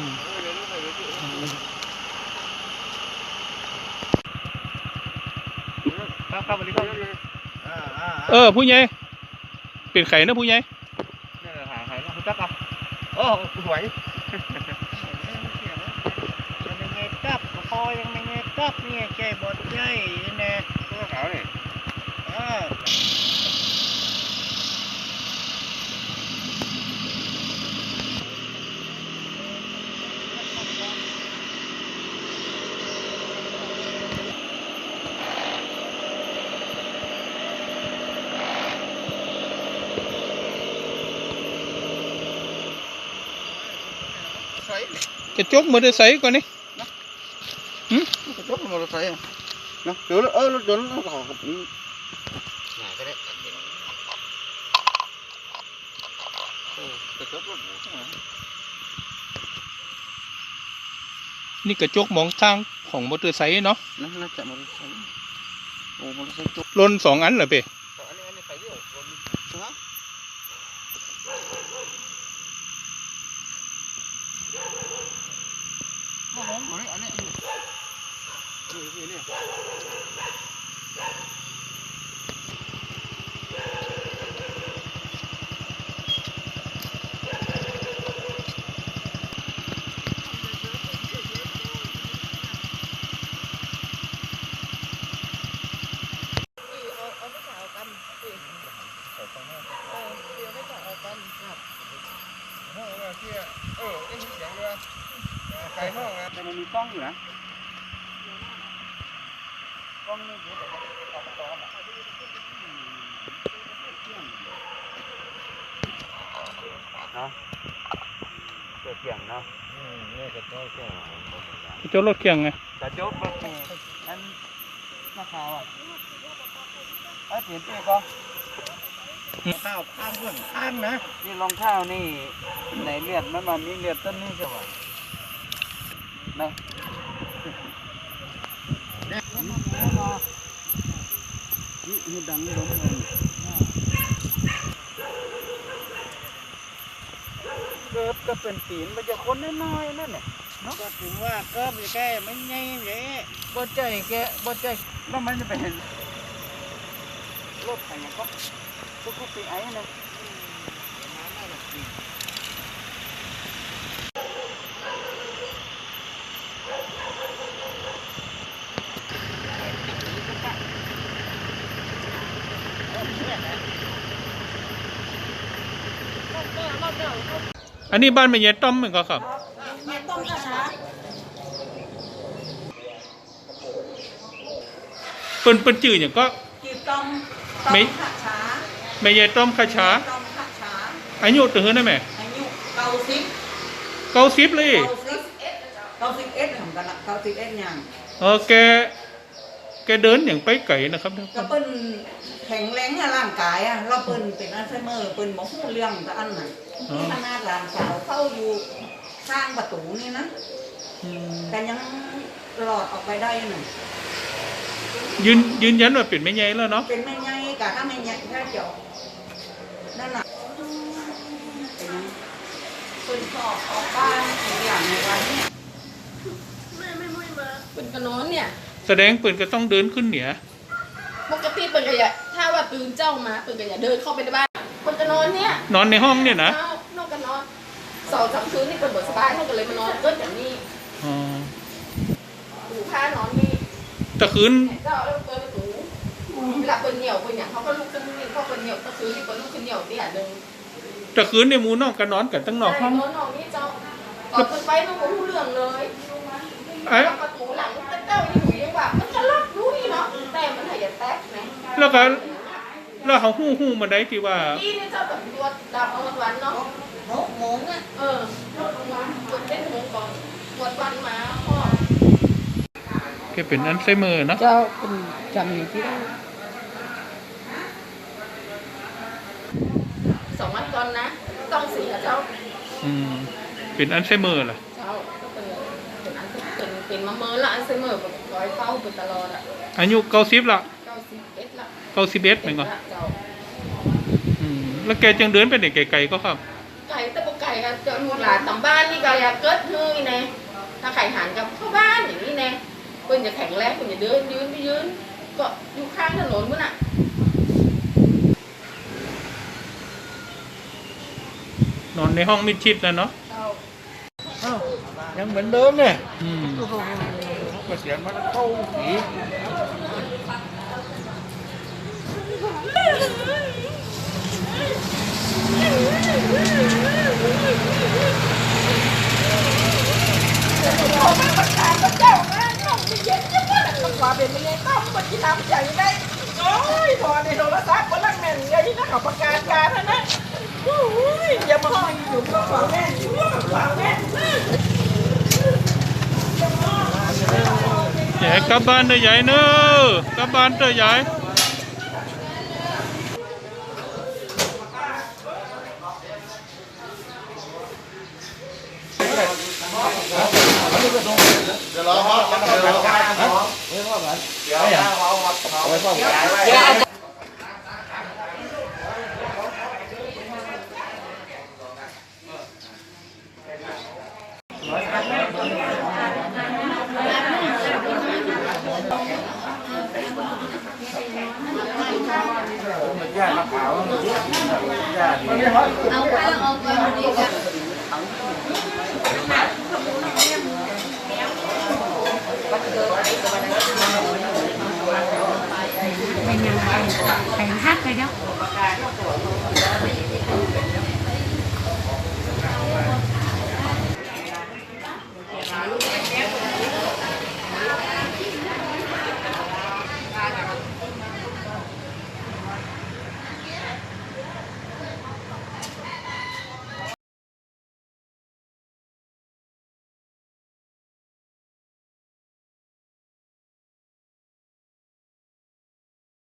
อืมครับครับสวัสดีครับอ่าอ่าเออผู้ใหญ่เป็นไข่นะผู้ใหญ่นี่หาหายแล้วคุณจักอะโอ้สวยยังไม่ไงกับพอยังไม่ไงกับเนี่ยใจบดใจแน่ตัวขาวนี่อ่าใส่ กระจกมอเตอร์ไซค์ก่อนนี่กระจกมอเตอร์ไซค์นะเดี๋ยวเออรถยนต์เรากับนี่ไหนก็ได้กระจกรถนี่กระจกมองทางของมอเตอร์ไซค์เนาะนั่นน่าจะมอเตอร์ไซค์โอ้มอเตอร์ไซค์จกลนสองอันเหรอเป้ ห้องเรือที่เออได้ยินเสียงเรือไกลห้องนะแต่มันมีกล้องอยู่นะกล้องนี่อยู่แต่ว่าออกตอนอะเนาะเกิดเสียงเนาะนี่กระโจกเสียงกระจกรถเคียงไงกระโจกรถนี่อันนักข่าวอะไอ้เปลี่ยนเปลี่ยนก็ ข้าวข้ามเรื่องข้ามนะนี่รองเท้านี่ในเลือดมันมันมีเลือดต้นนี้ใช่ป่ะนะนี่นี่ดังล้มเลยเกิบก็เป็นตีนมันจะคนน้อยๆนั่นแหละก็ถึงว่าก็ไม่แก้ไม่ไงเลยบ่ใจแกบ่ใจแล้วมันจะไปเห็นรถอะไรก็ ทุกทุกปีไอ้นะอันนี้บ้านแม่ยายต้อมเหมือนกันครับแม่ต้มกระช้าเปิ้นเปิ้นจื่ออย่างก็จืดต้มต้ไม่มขัดช้า แม่ยายต้อมคาชาต้มขัดช้าอายุตื่นได้ไหมอายุเก้าสิบเก้าสิบเลยเก้าสิบเก้าสิบเอ็ดของกันละเก้าสิบเอ็ดอย่างเออแกแกเดินอย่างไปไก่นะครับก็เปิ้นแข็งแรงอะร่างกายอะเราเปิ้นเป็นอัลไซเมอร์เปิ้นบอกเรื่องแต่อันน่ะอ๋อนี่ขนาดหลานสาวเข้าอยู่ข้างประตูนี่นะอืมแต่ยังหลอดออกไปได้น่ะยืนยืนยันว่าเป็นแม่ยายแล้วเนาะเป็นไม่ไงกะถ้าไม่ไงแค่เจาะนั่นน่ะเป็นยังเปิ้น สอบออกบ้านอย่างในวันเนี้ยไม่ไม่ไม่มาเป็นกระโนนเนี่ย แสดงเปิ้นก็ต้องเดินขึ้นเหนือปกติเป็นกระยะถ้าว่าตื่นเจ้ามาเป็นกระยะเดินเข้าไปในบ้านเป็นกระโนนเนี่ยนอนในห้องเนี่ยนะเอานอกกันนอนสองสามคืนนี่เป็นบทสบายเขาก็เลยมานอนเกิดอย่างนี้อ๋อหูผ้านอนนี่แต่คืนเจ้าแล้วเปิดประตูเวลาเป็นเหนียวเป็นอย่างเขาก็ลุกขึ้นนี่เขาเป็นเหนียวก็คือนี่เป็นลุกขึ้นเหนียวเตี้ยเดิน แต่คืนในหมูนอกก็นอนกันตั้งนอกห้องนอนนอกนี่เจ้าออกไปต้องรู้เรื่องเลยไอ้แล้วประตูหลังเจ้าอยู่ยังว่ามันจะล็อกรู้นี่เนาะแต่มันหายแตกไหมแล้วก็แล้วเขาหู้หู้มาได้ที่ว่าพี่นี่เจ้าแบบตัวดำเอาวันเนาะหกโมงอะเออปวดเต้นหัวก่อนปวดวันมาพ่อแกเป็นอัลไซเมอร์เนาะเจ้าเป็นจำอย่างที่ได้ส องวันก่อนนะ ต้องเสียเจ้า อืม เป็นอัลไซเมอร์ล่ะเจ้าก็เป็นเป็นอันเป็นเป็นมาเมอละอันเซเมอร์แบบร้อยเฝ้าเป็นตลอดอะอายุเก้าสิบละเก้าสิบเอ็ดละเก้าสิบเอ็ดเหมือนกันเจ้าอืมแล้วแกจังเดินไปไหนไกลๆก็ครับ ไก่แต่ปกไก่ญ่ก็เจอลูกหลานตำบ้านนี่ก็อยากเกิดเฮ้ยแน่ถ้าไข่หันกับเข้าบ้านอย่างนี้แน่เพิ่นจะแข็งแรงเพิ่นจะเดินยืนไปยืน ก็อยู่ข้างถนนมั้งน่ะ นอนในห้องมิดชิดนะเนาะยังเหมือนเดิมเนี่ยอืมก็เสียงมันเข้าผีใหญ่กลับบ้านเด้อใหญ่เนอะกลับบ้านเด้อใหญ่ญาติมะขาวญาติเอาข้างเอาไปดีกันเป็นยังไงแข่ งฮักเลยเนาะ